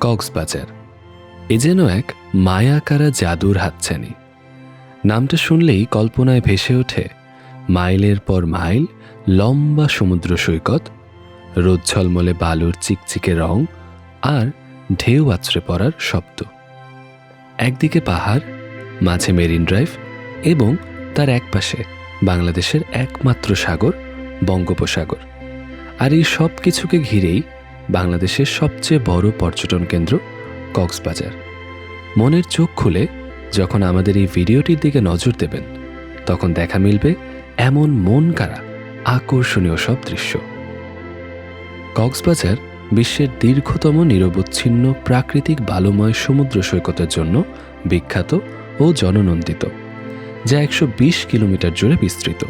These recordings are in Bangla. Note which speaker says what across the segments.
Speaker 1: কক্সবাজার। এ যেন এক মায়াকারা জাদুর হাতছানি। নামটা শুনলেই কল্পনায় ভেসে ওঠে, মাইলের পর মাইল, লম্বা সমুদ্র সৈকত, রোদ ঝলমলে বালুর চিকচিকে রং, আর ঢেউ আছড়ে পড়ার শব্দ। একদিকে পাহাড়, মাঝে মেরিন ড্রাইভ এবং তার একপাশে বাংলাদেশের একমাত্র সাগর, বঙ্গোপসাগর। আর এই সব কিছুকে ঘিরেই বাংলাদেশের সবচেয়ে বড় পর্যটন কেন্দ্র কক্সবাজার। মনের চোখ খুলে যখন আমাদের এই ভিডিওটির দিকে নজর দেবেন, তখন দেখা মিলবে এমন মন কারা আকর্ষণীয় সব দৃশ্য। কক্সবাজার বিশ্বের দীর্ঘতম নিরবচ্ছিন্ন প্রাকৃতিক বালুময় সমুদ্র সৈকতের জন্য বিখ্যাত ও জননন্দিত, যা একশো বিশ কিলোমিটার জুড়ে বিস্তৃত।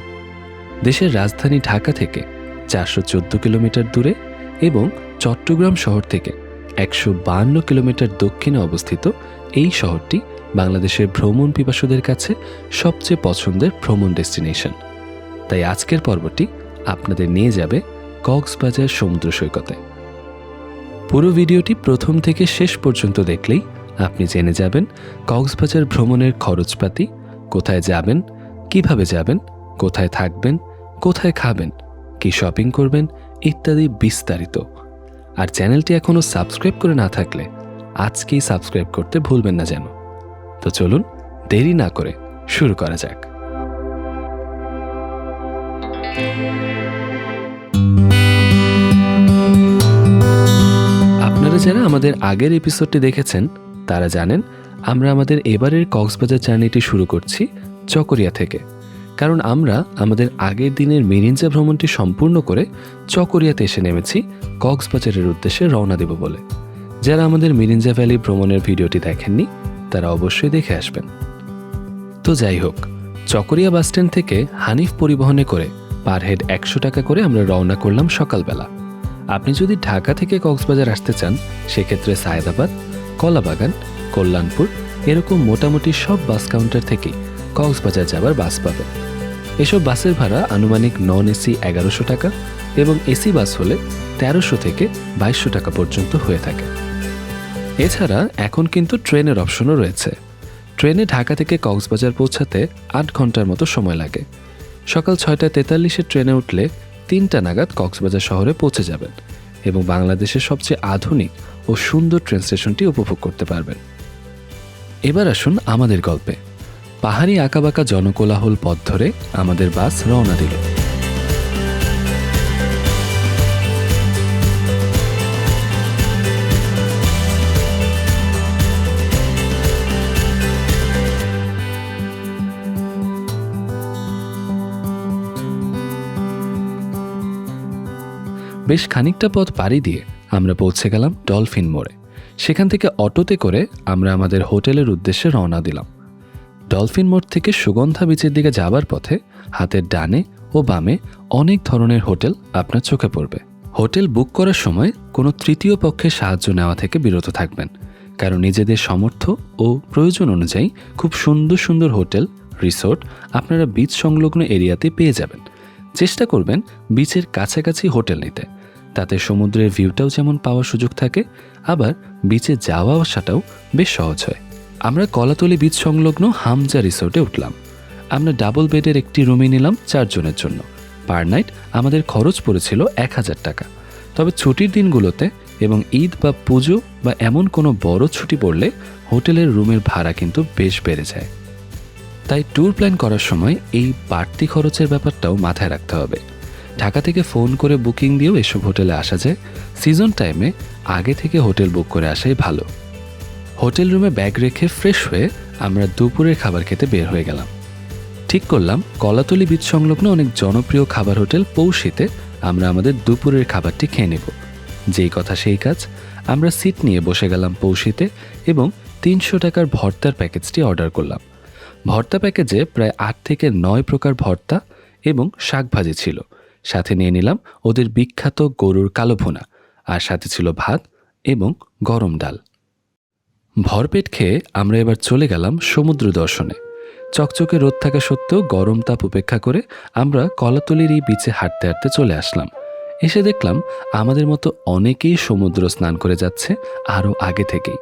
Speaker 1: দেশের রাজধানী ঢাকা থেকে চারশো চোদ্দ কিলোমিটার দূরে এবং চট্টগ্রাম শহর থেকে একশো বান্ন কিলোমিটার দক্ষিণে অবস্থিত এই শহরটি বাংলাদেশের ভ্রমণ পিপাসুদের কাছে সবচেয়ে পছন্দের ভ্রমণ ডেস্টিনেশন। তাই আজকের পর্বটি আপনাদের নিয়ে যাবে কক্সবাজার সমুদ্র সৈকতে। পুরো ভিডিওটি প্রথম থেকে শেষ পর্যন্ত দেখলেই আপনি জেনে যাবেন কক্সবাজার ভ্রমণের খরচপাতি, কোথায় যাবেন, কীভাবে যাবেন, কোথায় থাকবেন, কোথায় খাবেন, কি শপিং করবেন ইত্যাদি বিস্তারিত আর চ্যানেলটি এখনও সাবস্ক্রাইব করে না থাকলে আজকেই সাবস্ক্রাইব করতে ভুলবেন না যেন। তো চলুন, দেরি না করে শুরু করা যাক। আপনারা যারা আমাদের আগের এপিসোডটি দেখেছেন, তারা জানেন আমরা আমাদের এবারের কক্সবাজার জার্নিটি শুরু করছি চকরিয়া থেকে। কারণ আমরা আমাদের আগের দিনের মেরিনজা ভ্রমণটি সম্পূর্ণ করে চকরিয়াতে এসে নেমেছি, কক্সবাজারের উদ্দেশ্যে রওনা দেব বলে। যারা আমাদের মিরিঞ্জা ভ্যালি ভ্রমণের ভিডিওটি দেখেননি, তারা অবশ্যই দেখে আসবেন। তো যাই হোক, চকরিয়া বাসস্ট্যান্ড থেকে হানিফ পরিবহনে করে পার হেড একশো টাকা করে আমরা রওনা করলাম সকালবেলা। আপনি যদি ঢাকা থেকে কক্সবাজার আসতে চান, সেক্ষেত্রে সায়দাবাদ, কলাবাগান, কল্যাণপুর, এরকম মোটামুটি সব বাস কাউন্টার থেকেই কক্সবাজার যাবার বাস পাবেন। এসব বাসের ভাড়া আনুমানিক নন এসি এগারোশো টাকা এবং এসি বাস হলে তেরোশো থেকে বাইশশো টাকা পর্যন্ত হয়ে থাকে। এছাড়া এখন কিন্তু ট্রেনের অপশনও রয়েছে। ট্রেনে ঢাকা থেকে কক্সবাজার পৌঁছাতে আট ঘণ্টার মতো সময় লাগে। সকাল ছয়টা তেতাল্লিশে ট্রেনে উঠলে তিনটা নাগাদ কক্সবাজার শহরে পৌঁছে যাবেন এবং বাংলাদেশের সবচেয়ে আধুনিক ও সুন্দর ট্রেন স্টেশনটি উপভোগ করতে পারবেন। এবার আসুন আমাদের গল্পে। পাহাড়ি আঁকাবাঁকা জনকোলাহল পথ ধরে আমাদের বাস রওনা দিল। বেশ খানিকটা পথ পাড়ি দিয়ে আমরা পৌঁছে গেলাম ডলফিন মোড়ে। সেখান থেকে অটোতে করে আমরা আমাদের হোটেলের উদ্দেশ্যে রওনা দিলাম। ডলফিন মোড় থেকে সুগন্ধা বিচের দিকে যাবার পথে হাতের ডানে ও বামে অনেক ধরনের হোটেল আপনার চোখে পড়বে। হোটেল বুক করার সময় কোনো তৃতীয় পক্ষের সাহায্য নেওয়া থেকে বিরত থাকবেন, কারণ নিজেদের সমর্থ ও প্রয়োজন অনুযায়ী খুব সুন্দর সুন্দর হোটেল, রিসোর্ট আপনারা বিচ সংলগ্ন এরিয়াতে পেয়ে যাবেন। চেষ্টা করবেন বিচের কাছাকাছি হোটেল নিতে। তাতে সমুদ্রের ভিউটাও যেমন পাওয়ার সুযোগ থাকে, আবার বিচে যাওয়া আসাটাও বেশ সহজ হয়। আমরা কলাতলি বিচ সংলগ্ন হামজা রিসোর্টে উঠলাম। আমরা ডাবল বেডের একটি রুমে নিলাম চারজনের জন্য। পার নাইট আমাদের খরচ পড়েছিল এক হাজার টাকা। তবে ছুটির দিনগুলোতে এবং ঈদ বা পুজো বা এমন কোনো বড় ছুটি পড়লে হোটেলের রুমের ভাড়া কিন্তু বেশ বেড়ে যায়। তাই ট্যুর প্ল্যান করার সময় এই বাড়তি খরচের ব্যাপারটাও মাথায় রাখতে হবে। ঢাকা থেকে ফোন করে বুকিং দিয়েও এসব হোটেলে আসা যায়। সিজন টাইমে আগে থেকে হোটেল বুক করে আসাই ভালো। হোটেল রুমে ব্যাগ রেখে ফ্রেশ হয়ে আমরা দুপুরের খাবার খেতে বের হয়ে গেলাম। ঠিক করলাম, কলাতলি বীজ সংলগ্ন অনেক জনপ্রিয় খাবার হোটেল পৌষিতে আমরা আমাদের দুপুরের খাবারটি খেয়ে নেব। যেই কথা সেই কাজ, আমরা সিট নিয়ে বসে গেলাম পৌষিতে এবং তিনশো টাকার ভর্তার প্যাকেজটি অর্ডার করলাম। ভর্তা প্যাকেজে প্রায় আট থেকে নয় প্রকার ভর্তা এবং শাকভাজি ছিল। সাথে নিয়ে নিলাম ওদের বিখ্যাত গরুর কালো ভুনা, আর সাথে ছিল ভাত এবং গরম ডাল। ভরপেট খেয়ে আমরা এবার চলে গেলাম সমুদ্র দর্শনে। চকচকে রোদ থাকা সত্ত্বেও গরম তাপ উপেক্ষা করে আমরা কলাতলির এই বিচে হাঁটতে হাঁটতে চলে আসলাম। এসে দেখলাম আমাদের মতো অনেকেই সমুদ্র স্নান করে যাচ্ছে আরও আগে থেকেই।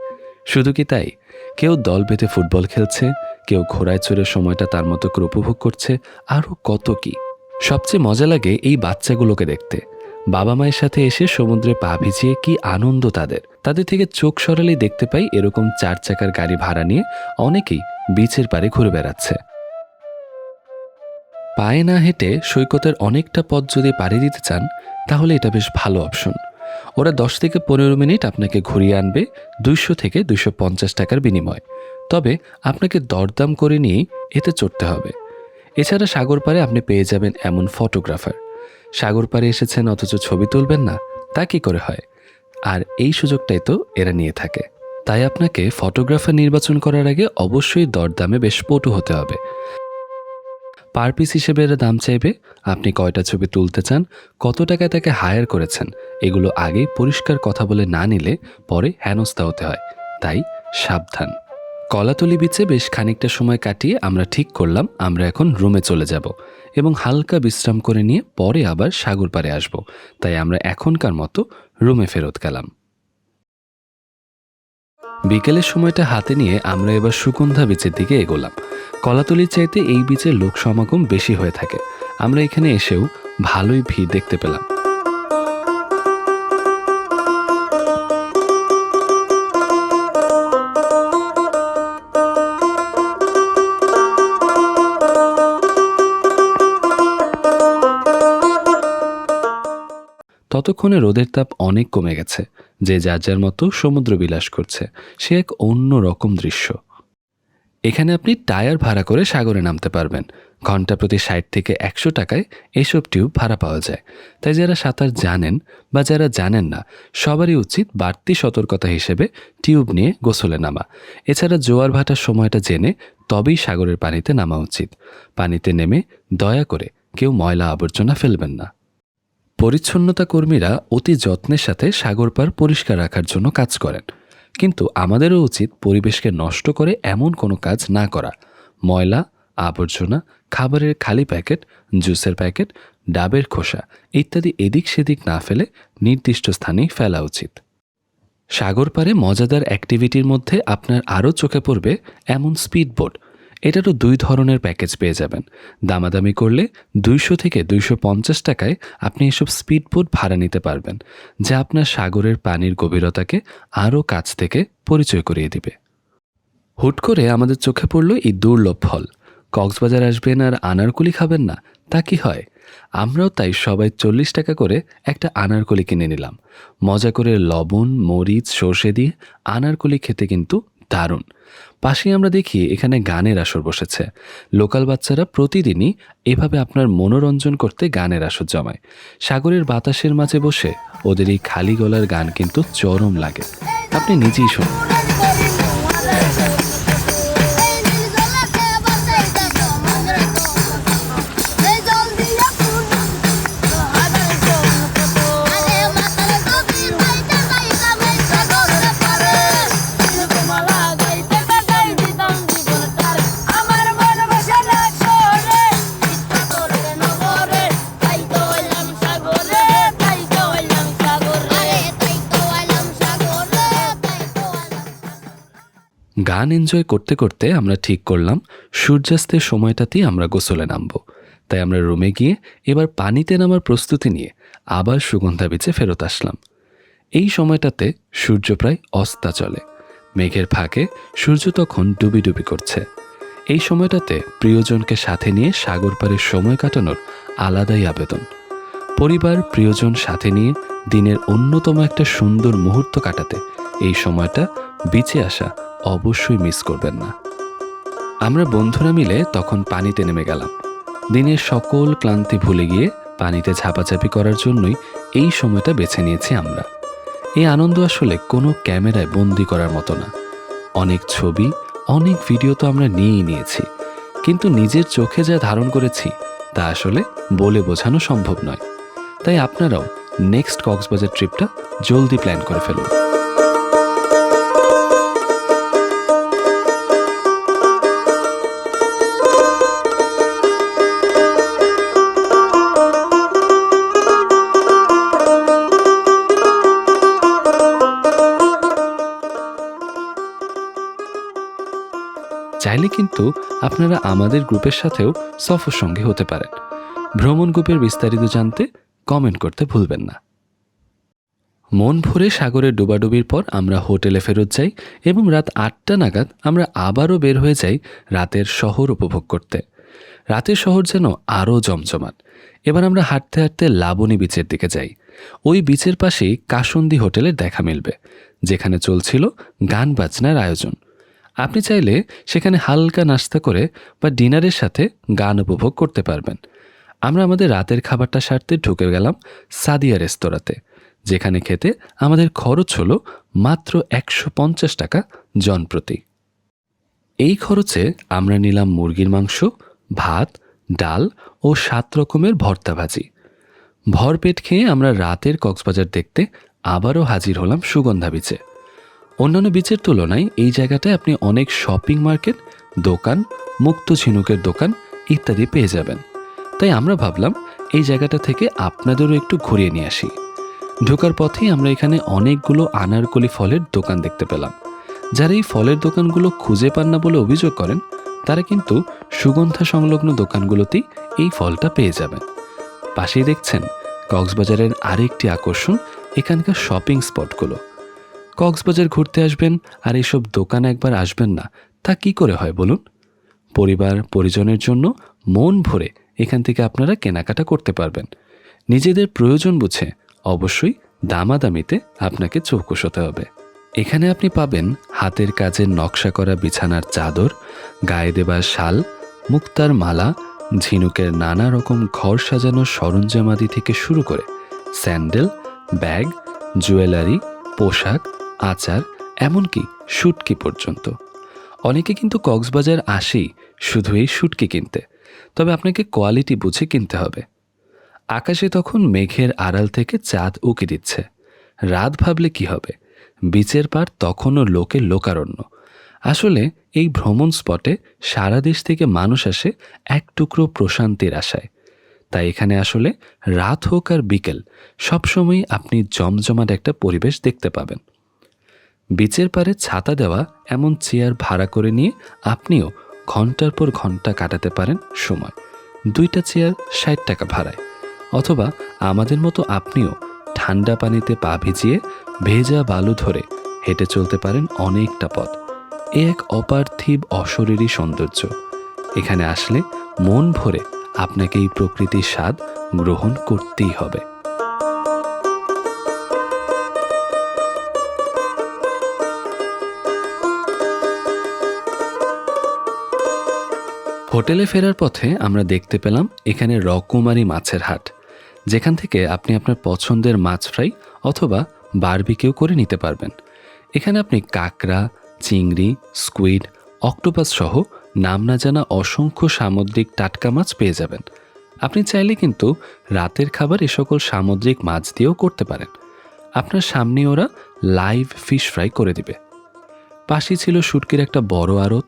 Speaker 1: শুধু কি তাই? কেউ দল বেঁধে ফুটবল খেলছে, কেউ ঘোড়ায় চড়ে সময়টা তার মতো করে উপভোগ করছে, আরও কত কি? সবচেয়ে মজা লাগে এই বাচ্চাগুলোকে দেখতে। বাবা মায়ের সাথে এসে সমুদ্রে পা ভিজিয়ে কি আনন্দ তাদের। তাদের থেকে চোখ সরালেই দেখতে পাই এরকম চার চাকার গাড়ি ভাড়া নিয়ে অনেকেই বিচের পারে ঘুরে বেড়াচ্ছে। পায়ে না হেঁটে সৈকতের অনেকটা পথ যদি পাড়ি দিতে চান, তাহলে এটা বেশ ভালো অপশন ওরা দশ থেকে পনেরো মিনিট আপনাকে ঘুরিয়ে আনবে দুইশো থেকে দুইশো পঞ্চাশ টাকার বিনিময়। তবে আপনাকে দরদাম করে নিয়েই এতে চড়তে হবে। এছাড়া সাগর পাড়ে আপনি পেয়ে যাবেন এমন ফটোগ্রাফার সাগর পাড়ে এসেছেন, অথচ ছবি তুলবেন না, তা কি করে হয়? আর এই সুযোগটাই তো এরা নিয়ে থাকে। তাই আপনাকে ফটোগ্রাফার নির্বাচন করার আগে অবশ্যই দরদামে বেশ পটু হতে হবে। পার পিস হিসেবে এরা দাম চাইবে। আপনি কয়টা ছবি তুলতে চান, কত টাকায় তাকে হায়ার করেছেন, এগুলো আগে পরিষ্কার কথা বলে না নিলে পরে হেনস্থা হতে হয়। তাই সাবধান। কলাতলি বিচে বেশ খানিকটা সময় কাটিয়ে আমরা ঠিক করলাম, আমরা এখন রুমে চলে যাব। এবং হালকা বিশ্রাম করে নিয়ে পরে আবার সাগর পাড়ে আসব। তাই আমরা এখনকার মতো রুমে ফেরত গেলাম। বিকেলের সময়টা হাতে নিয়ে আমরা এবার সুগন্ধা বিচের দিকে এগোলাম। কলাতলির চাইতে এই বিচের লোক সমাগম বেশি হয়ে থাকে। আমরা এখানে এসেও ভালোই ভিড় দেখতে পেলাম। ততক্ষণে রোদের তাপ অনেক কমে গেছে, যে যার যার মতো সমুদ্র বিলাস করছে। সে এক অন্য রকম দৃশ্য। এখানে আপনি টায়ার ভাড়া করে সাগরে নামতে পারবেন। ঘণ্টা প্রতি ষাট থেকে একশো টাকায় এসব টিউব ভাড়া পাওয়া যায়। তাই যারা সাঁতার জানেন বা যারা জানেন না, সবারই উচিত বাড়তি সতর্কতা হিসেবে টিউব নিয়ে গোসলে নামা। এছাড়া জোয়ার ভাটার সময়টা জেনে তবেই সাগরের পানিতে নামা উচিত। পানিতে নেমে দয়া করে কেউ ময়লা আবর্জনা ফেলবেন না। পরিচ্ছন্নতা কর্মীরা অতি যত্নের সাথে সাগর পার পরিষ্কার রাখার জন্য কাজ করেন। কিন্তু আমাদেরও উচিত পরিবেশকে নষ্ট করে এমন কোনো কাজ না করা। ময়লা, আবর্জনা, খাবারের খালি প্যাকেট, জুসের প্যাকেট, ডাবের খোসা ইত্যাদি এদিক সেদিক না ফেলে নির্দিষ্ট স্থানেই ফেলা উচিত। সাগর পারে মজাদার অ্যাক্টিভিটির মধ্যে আপনার আরও চোখে পড়বে এমন স্পিড বোট এটারও দুই ধরনের প্যাকেজ পেয়ে যাবেন। দামাদামি করলে দুইশো থেকে দুইশো পঞ্চাশ টাকায় আপনি এসব স্পিড বোট ভাড়া নিতে পারবেন, যা আপনার সাগরের পানির গভীরতাকে আরও কাছ থেকে পরিচয় করিয়ে দিবে। হুট করে আমাদের চোখে পড়ল এই দুর্লভ ফল। কক্সবাজার আসবেন আর আনারকুলি খাবেন না, তা কি হয়? আমরাও তাই সবাই চল্লিশ টাকা করে একটা আনারকলি কিনে নিলাম। মজা করে লবণ, মরিচ, সর্ষে দিয়ে আনারকলি খেতে কিন্তু দারুণ। পাশেই আমরা দেখি এখানে গানের আসর বসেছে। লোকাল বাচ্চারা প্রতিদিনই এভাবে আপনার মনোরঞ্জন করতে গানের আসর জমায়। সাগরের বাতাসের মাঝে বসে ওদের এই খালি গলার গান কিন্তু চরম লাগে। আপনি নিজেই শুনুন। গান এনজয় করতে করতে আমরা ঠিক করলাম, সূর্যাস্তের সময়টাতেই আমরা গোসলে নামব। তাই আমরা রুমে গিয়ে এবার পানিতে নামার প্রস্তুতি নিয়ে আবার সুগন্ধা বিচে ফেরত আসলাম। এই সময়টাতে সূর্য প্রায় অস্তা চলে। মেঘের ফাঁকে সূর্য তখন ডুবি ডুবি করছে। এই সময়টাতে প্রিয়জনকে সাথে নিয়ে সাগর পাড়ে সময় কাটানোর আলাদাই আবেদন। পরিবার, প্রিয়জন সাথে নিয়ে দিনের অন্যতম একটা সুন্দর মুহূর্ত কাটাতে এই সময়টা বিচে আসা অবশ্যই মিস করবেন না। আমরা বন্ধুরা মিলে তখন পানিতে নেমে গেলাম। দিনের সকল ক্লান্তি ভুলে গিয়ে পানিতে ঝাপাঝাপি করার জন্যই এই সময়টা বেছে নিয়েছি আমরা। এই আনন্দ আসলে কোনো ক্যামেরায় বন্দি করার মতো না। অনেক ছবি, অনেক ভিডিও তো আমরা নিয়েই নিয়েছি। কিন্তু নিজের চোখে যা ধারণ করেছি, তা আসলে বলে বোঝানো সম্ভব নয়। তাই আপনারাও নেক্সট কক্সবাজার ট্রিপটা জলদি প্ল্যান করে ফেলুন। চাইলে কিন্তু আপনারা আমাদের গ্রুপের সাথেও সফর সঙ্গে হতে পারেন। ভ্রমণ গ্রুপের বিস্তারিত জানতে কমেন্ট করতে ভুলবেন না। মন ভরে সাগরে ডুবাডুবির পর আমরা হোটেলে ফেরত যাই এবং রাত আটটা নাগাদ আমরা আবারও বের হয়ে যাই রাতের শহর উপভোগ করতে। রাতের শহর যেন আরও জমজমাট। এবার আমরা হাঁটতে হাঁটতে লাবণী বিচের দিকে যাই। ওই বিচের পাশেই কাসন্দি হোটেলের দেখা মিলবে, যেখানে চলছিল গান বাজনার আয়োজন। আপনি চাইলে সেখানে হালকা নাস্তা করে বা ডিনারের সাথে গান উপভোগ করতে পারবেন। আমরা আমাদের রাতের খাবারটা সারতে ঢুকে গেলাম সাদিয়া রেস্তোরাঁতে, যেখানে খেতে আমাদের খরচ হলো মাত্র একশো পঞ্চাশ টাকা জনপ্রতি এই খরচে আমরা নিলাম মুরগির মাংস, ভাত, ডাল ও সাত রকমের ভর্তা ভাজি। ভরপেট খেয়ে আমরা রাতের কক্সবাজার দেখতে আবারও হাজির হলাম সুগন্ধা বিচে অন্যান্য বিচের তুলনায় এই জায়গাটায় আপনি অনেক শপিং মার্কেট দোকান, মুক্ত ঝিনুকের দোকান ইত্যাদি পেয়ে যাবেন। তাই আমরা ভাবলাম এই জায়গাটা থেকে আপনাদেরও একটু ঘুরিয়ে নিয়ে আসি। ঢোকার পথেই আমরা এখানে অনেকগুলো আনারকলি ফলের দোকান দেখতে পেলাম। যারা এই ফলের দোকানগুলো খুঁজে পান না বলে অভিযোগ করেন, তারা কিন্তু সুগন্ধা সংলগ্ন দোকানগুলোতেই এই ফলটা পেয়ে যাবেন। পাশেই দেখছেন কক্সবাজারের আরেকটি আকর্ষণ, এখানকার শপিং স্পটগুলো কক্সবাজার ঘুরতে আসবেন আর এইসব দোকান একবার আসবেন না। তা কি করে হয় বলুন? পরিবার, পরিজনের জন্য মন ভরে এখান থেকে আপনারা কেনাকাটা করতে পারবেন। নিজেদের প্রয়োজন বুঝে অবশ্যই দামাদামিতে আপনাকে চৌকস হতে হবে। এখানে আপনি পাবেন হাতের কাজের নকশা করা বিছানার চাদর, গায়ে দেবার শাল, মুক্তার মালা, ঝিনুকের নানা রকম ঘর সাজানোর সরঞ্জামাদি থেকে শুরু করে স্যান্ডেল, ব্যাগ, জুয়েলারি, পোশাক আচার, এমনকি শুটকি পর্যন্ত। অনেকে কিন্তু কক্সবাজার আসেই শুধু এই শুটকি কিনতে। তবে আপনাকে কোয়ালিটি বুঝে কিনতে হবে। আকাশে তখন মেঘের আড়াল থেকে চাঁদ উকি দিচ্ছে। রাত ভাবলে কি হবে? বিচের পার তখনও লোকে লোকারণ্য। আসলে এই ভ্রমণ স্পটে সারা দেশ থেকে মানুষ আসে এক টুকরো প্রশান্তির আশায়। তাই এখানে আসলে রাত হোক আর বিকেল, সবসময়ই আপনি জমজমাট একটা পরিবেশ দেখতে পাবেন। বিচের পারে ছাতা দেওয়া এমন চেয়ার ভাড়া করে নিয়ে আপনিও ঘণ্টার পর ঘণ্টা কাটাতে পারেন সময়। দুইটা চেয়ার ষাট টাকা ভাড়ায়। অথবা আমাদের মতো আপনিও ঠান্ডা পানিতে পা ভিজিয়ে ভেজা বালু ধরে হেঁটে চলতে পারেন অনেকটা পথ। এ এক অপার্থিব অশরীরী সৌন্দর্য। এখানে আসলে মন ভরে আপনাকে এই প্রকৃতির স্বাদ গ্রহণ করতেই হবে। হোটেলে ফেরার পথে আমরা দেখতে পেলাম এখানে রকমারি মাছের হাট, যেখান থেকে আপনি আপনার পছন্দের মাছ ফ্রাই অথবা বারবিকেও করে নিতে পারবেন। এখানে আপনি কাঁকড়া, চিংড়ি, স্কুইড, অক্টোপাস সহ নাম না জানা অসংখ্য সামুদ্রিক টাটকা মাছ পেয়ে যাবেন। আপনি চাইলে কিন্তু রাতের খাবার এ সকল সামুদ্রিক মাছ দিয়েও করতে পারেন। আপনার সামনে ওরা লাইভ ফিশ ফ্রাই করে দিবে। পাশেই ছিল শুটকির একটা বড় আড়ত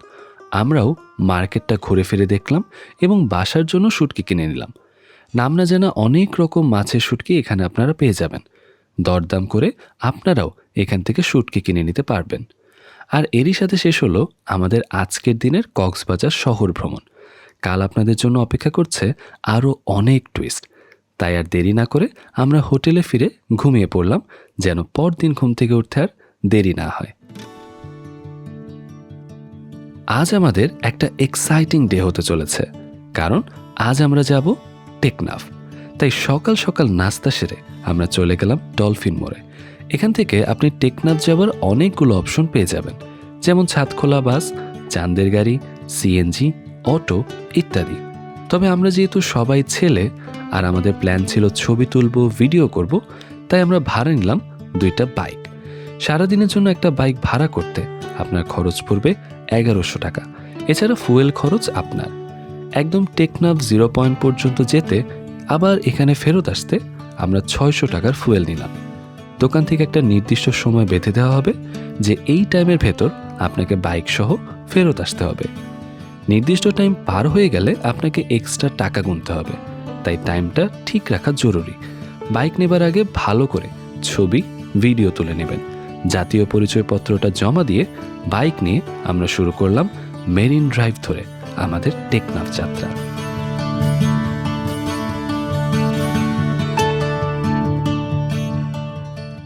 Speaker 1: আমরাও মার্কেটটা ঘুরে ফিরে দেখলাম এবং বাসার জন্য শুটকি কিনে নিলাম। নাম না জানা অনেক রকম মাছের শুটকি এখানে আপনারা পেয়ে যাবেন। দরদাম করে আপনারাও এখান থেকে শুটকি কিনে নিতে পারবেন। আর এরই সাথে শেষ হলো আমাদের আজকের দিনের কক্সবাজার শহর ভ্রমণ। কাল আপনাদের জন্য অপেক্ষা করছে আরও অনেক টুইস্ট। তাই আর দেরি না করে আমরা হোটেলে ফিরে ঘুমিয়ে পড়লাম, যেন পরদিন ঘুম থেকে উঠতে আর দেরি না হয়। আজ আমাদের একটা এক্সাইটিং ডে হতে চলেছে। কারণ আজ আমরা যাব টেকনাফ। তাই সকাল সকাল নাস্তা সেরে আমরা চলে গেলাম ডলফিন মোড়ে। এখান থেকে আপনি টেকনাফ যাওয়ার অনেকগুলো অপশন পেয়ে যাবেন। যেমন ছাদখোলা বাস, চাঁদের গাড়ি সিএনজি অটো ইত্যাদি। তবে আমরা যেহেতু সবাই ছেলে আর আমাদের প্ল্যান ছিল ছবি তুলব ভিডিও করব, তাই আমরা ভাড়া নিলাম দুইটা বাইক সারাদিনের জন্য একটা বাইক ভাড়া করতে আপনার খরচ পড়বে এগারোশো টাকা। এছাড়া ফুয়েল খরচ আপনার। একদম টেকনাফ জিরো পয়েন্ট পর্যন্ত যেতে, আবার এখানে ফেরত আসতে আমরা ছয়শো টাকার ফুয়েল নিলাম। দোকান থেকে একটা নির্দিষ্ট সময় বেঁধে দেওয়া হবে যে এই টাইমের ভেতর আপনাকে বাইক সহ ফেরত আসতে হবে। নির্দিষ্ট টাইম পার হয়ে গেলে আপনাকে এক্সট্রা টাকা গুনতে হবে। তাই টাইমটা ঠিক রাখা জরুরি। বাইক নেবার আগে ভালো করে ছবি ভিডিও তুলে নেবেন। জাতীয় পরিচয়পত্রটা জমা দিয়ে বাইক নিয়ে আমরা শুরু করলাম মেরিন ড্রাইভ ধরে আমাদের টেকনাফ যাত্রা।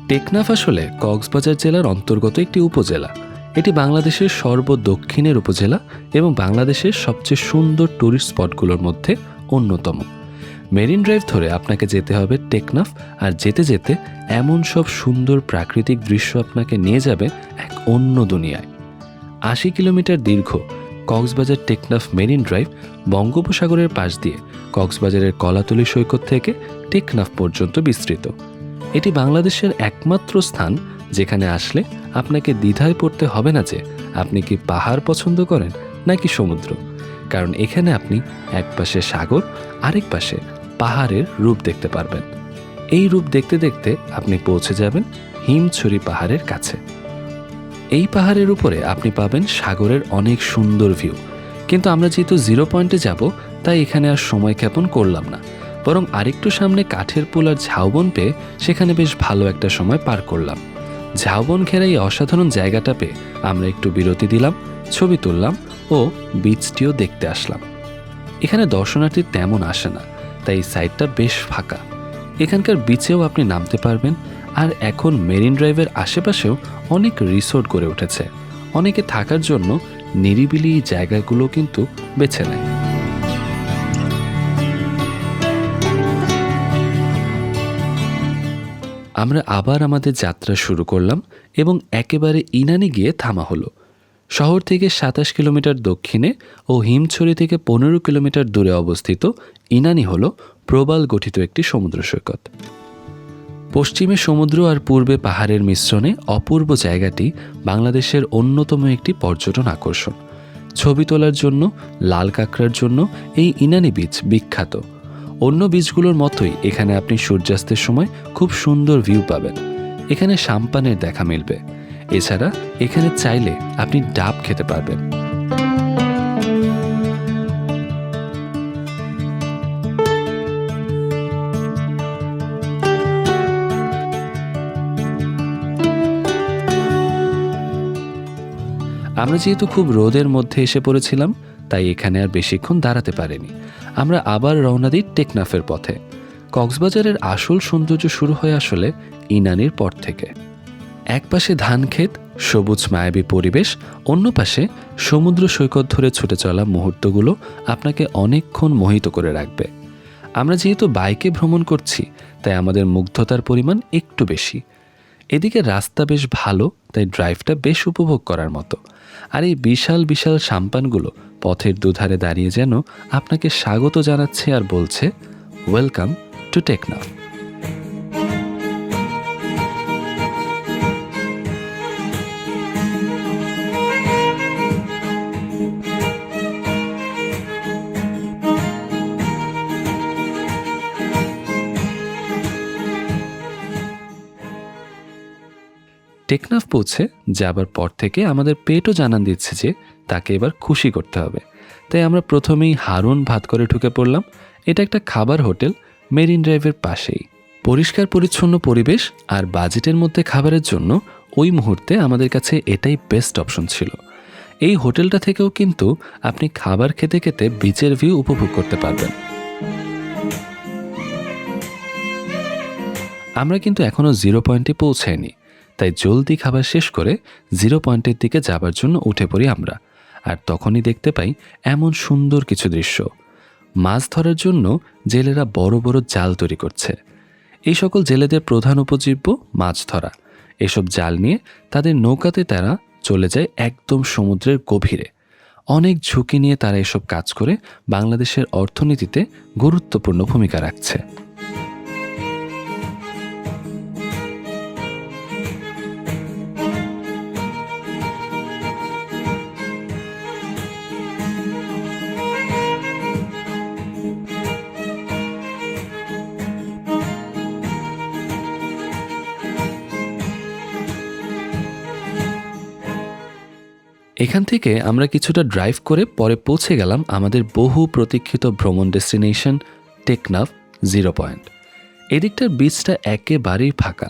Speaker 1: টেকনাফ আসলে কক্সবাজার জেলার অন্তর্গত একটি উপজেলা। এটি বাংলাদেশের সর্বদক্ষিণের উপজেলা এবং বাংলাদেশের সবচেয়ে সুন্দর ট্যুরিস্ট স্পটগুলোর মধ্যে অন্যতম। মেরিন ড্রাইভ ধরে আপনাকে যেতে হবে টেকনাফ, আর যেতে যেতে এমন সব সুন্দর প্রাকৃতিক দৃশ্য আপনাকে নিয়ে যাবে এক অন্য দুনিয়ায়। আশি কিলোমিটার দীর্ঘ কক্সবাজার টেকনাফ মেরিন ড্রাইভ বঙ্গোপসাগরের পাশ দিয়ে কক্সবাজারের কলাতলি সৈকত থেকে টেকনাফ পর্যন্ত বিস্তৃত। এটি বাংলাদেশের একমাত্র স্থান যেখানে আসলে আপনাকে দ্বিধায় পড়তে হবে না যে আপনি কি পাহাড় পছন্দ করেন নাকি সমুদ্র। কারণ এখানে আপনি এক পাশে সাগর, আরেক পাশে পাহাড়ের রূপ দেখতে পারবেন। এই রূপ দেখতে দেখতে আপনি পৌঁছে যাবেন হিমছড়ি পাহাড়ের কাছে। এই পাহাড়ের উপরে আপনি পাবেন সাগরের অনেক সুন্দর ভিউ কিন্তু আমরা যেহেতু জিরো পয়েন্টে যাব, তাই এখানে আর সময় ক্ষেপণ করলাম না। বরং আরেকটু সামনে কাঠের পুল আর ঝাউবন পেয়ে সেখানে বেশ ভালো একটা সময় পার করলাম। ঝাউবন ঘেরা এই অসাধারণ জায়গাটা পেয়ে আমরা একটু বিরতি দিলাম, ছবি তুললাম ও বিচটিও দেখতে আসলাম। এখানে দর্শনার্থী তেমন আসে না। তাই সাইডটা বেশ ফাঁকা। এখানকার বিচেও আপনি নামতে পারবেন, আর এখন মেরিন ড্রাইভের আশেপাশেও অনেক রিসোর্ট গড়ে উঠেছে। অনেকে থাকার জন্য নিরিবিলি জায়গাগুলো কিন্তু বেছে নেয়। আমরা আবার আমাদের যাত্রা শুরু করলাম এবং একেবারে ইনানি গিয়ে থামা হলো। শহর থেকে সাতাশ কিলোমিটার দক্ষিণে ও হিমছড়ি থেকে পনেরো কিলোমিটার দূরে অবস্থিত ইনানি হল প্রবাল গঠিত একটি সমুদ্র সৈকত। পশ্চিমে সমুদ্র আর পূর্বে পাহাড়ের মিশ্রণে অপূর্ব জায়গাটি বাংলাদেশের অন্যতম একটি পর্যটন আকর্ষণ। ছবি তোলার জন্য, লাল কাঁকড়ার জন্য এই ইনানি বিচ বিখ্যাত। অন্য বিচগুলোর মতোই এখানে আপনি সূর্যাস্তের সময় খুব সুন্দর ভিউ পাবেন। এখানে সাম্পানের দেখা মিলবে। এছাড়া এখানে চাইলে আপনি ডাব খেতে পারবেন। আমরা যেহেতু খুব রোদের মধ্যে এসে পড়েছিলাম, তাই এখানে আর বেশিক্ষণ দাঁড়াতে পারেনি। আমরা আবার রওনা দিই টেকনাফের পথে। কক্সবাজারের আসল সৌন্দর্য শুরু হয় আসলে ইনানির পর থেকে। এক পাশে ধান ক্ষেত, সবুজ মায়াবী পরিবেশ, অন্য পাশে সমুদ্র সৈকত ধরে ছুটে চলা মুহূর্তগুলো আপনাকে অনেকক্ষণ মোহিত করে রাখবে। আমরা যেহেতু বাইকে ভ্রমণ করছি, তাই আমাদের মুগ্ধতার পরিমাণ একটু বেশি। এদিকে রাস্তা বেশ ভালো, তাই ড্রাইভটা বেশ উপভোগ করার মতো। আর এই বিশাল বিশাল সাম্পানগুলো পথের দুধারে দাঁড়িয়ে যেন আপনাকে স্বাগত জানাচ্ছে আর বলছে ওয়েলকাম টু টেকনাফ টেকনাফ পৌঁছে যাবার পর থেকে আমাদের পেটও জানান দিচ্ছে যে তাকে এবার খুশি করতে হবে। তাই আমরা প্রথমেই হারুন ভাত করে ঢুকে পড়লাম। এটা একটা খাবার হোটেল, মেরিন ড্রাইভের পাশেই। পরিষ্কার পরিচ্ছন্ন পরিবেশ আর বাজেটের মধ্যে খাবারের জন্য ওই মুহূর্তে আমাদের কাছে এটাই বেস্ট অপশন ছিল। এই হোটেলটা থেকেও কিন্তু আপনি খাবার খেতে খেতে বিচের ভিউ উপভোগ করতে পারবেন। আমরা কিন্তু এখনও জিরো পয়েন্টে পৌঁছাইনি তাই জলদি খাবার শেষ করে জিরো পয়েন্টের দিকে যাবার জন্য উঠে পড়ি আমরা, আর তখনই দেখতে পাই এমন সুন্দর কিছু দৃশ্য। মাছ ধরার জন্য জেলেরা বড় বড় জাল তৈরি করছে। এই সকল জেলেদের প্রধান উপজীব্য মাছ ধরা। এসব জাল নিয়ে তাদের নৌকাতে তারা চলে যায় একদম সমুদ্রের গভীরে। অনেক ঝুঁকি নিয়ে তারা এসব কাজ করে বাংলাদেশের অর্থনীতিতে গুরুত্বপূর্ণ ভূমিকা রাখছে। এখান থেকে আমরা কিছুটা ড্রাইভ করে পরে পৌঁছে গেলাম আমাদের বহু প্রতীক্ষিত ভ্রমণ ডেস্টিনেশন টেকনাফ জিরো পয়েন্ট এদিকটার বিচটা একেবারেই ফাঁকা।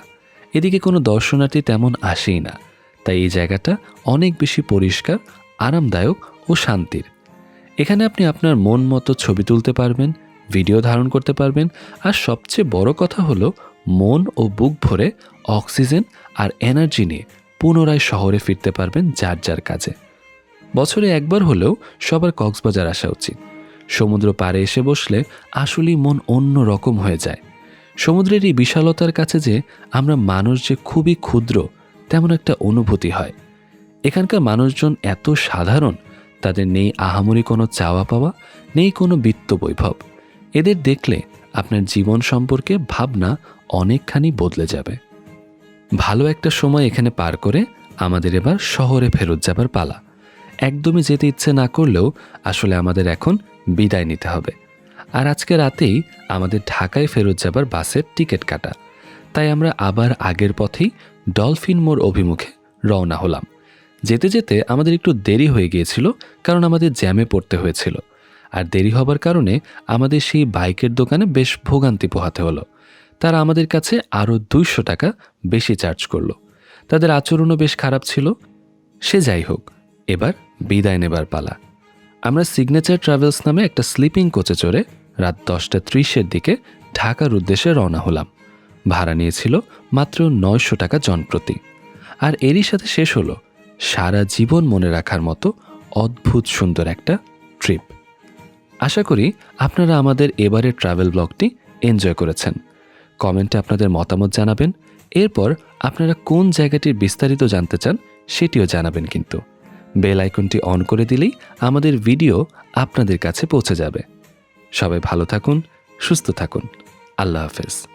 Speaker 1: এদিকে কোনো দর্শনার্থী তেমন আসেই না। তাই এই জায়গাটা অনেক বেশি পরিষ্কার, আরামদায়ক ও শান্তির। এখানে আপনি আপনার মন মতো ছবি তুলতে পারবেন ভিডিও ধারণ করতে পারবেন, আর সবচেয়ে বড় কথা হলো মন ও বুক ভরে অক্সিজেন আর এনার্জি নিয়ে পুনরায় শহরে ফিরতে পারবেন যার যার কাজে। বছরে একবার হলেও সবার কক্সবাজার আসা উচিত। সমুদ্র পাড়ে এসে বসলে আসলেই মন অন্য রকম হয়ে যায়। সমুদ্রের এই বিশালতার কাছে যে আমরা মানুষ যে খুবই ক্ষুদ্র, তেমন একটা অনুভূতি হয়। এখানকার মানুষজন এত সাধারণ, তাদের নেই আহামরি কোনো চাওয়া পাওয়া, নেই কোনো বিত্ত বৈভব। এদের দেখলে আপনার জীবন সম্পর্কে ভাবনা অনেকখানি বদলে যাবে। ভালো একটা সময় এখানে পার করে আমাদের এবার শহরে ফেরত যাবার পালা। একদমই যেতে ইচ্ছে না করলেও আসলে আমাদের এখন বিদায় নিতে হবে। আর আজকে রাতেই আমাদের ঢাকায় ফেরত যাবার বাসের টিকিট কাটা। তাই আমরা আবার আগের পথেই ডলফিন মোড় অভিমুখে রওনা হলাম। যেতে যেতে আমাদের একটু দেরি হয়ে গিয়েছিল কারণ আমাদের জ্যামে পড়তে হয়েছিল। আর দেরি হবার কারণে আমাদের সেই বাইকের দোকানে বেশ ভোগান্তি পোহাতে হলো। তারা আমাদের কাছে আরও দুইশো টাকা বেশি চার্জ করল। তাদের আচরণও বেশ খারাপ ছিল। সে যাই হোক, এবার বিদায় নেবার পালা। আমরা সিগনেচার ট্রাভেলস নামে একটা স্লিপিং কোচে চড়ে রাত দশটা ত্রিশের দিকে ঢাকার উদ্দেশ্যে রওনা হলাম। ভাড়া নিয়েছিল মাত্র নয়শো টাকা জনপ্রতি। আর এরই সাথে শেষ হলো সারা জীবন মনে রাখার মতো অদ্ভুত সুন্দর একটা ট্রিপ আশা করি আপনারা আমাদের এবারের ট্রাভেল ব্লগটি এনজয় করেছেন। কমেন্টে আপনাদের মতামত জানাবেন। এরপর আপনারা কোন জায়গাটির বিস্তারিত জানতে চান সেটিও জানাবেন কিন্তু। বেল আইকনটি অন করে দিলেই আমাদের ভিডিও আপনাদের কাছে পৌঁছে যাবে। সবাই ভালো থাকুন, সুস্থ থাকুন। আল্লাহ হাফেজ।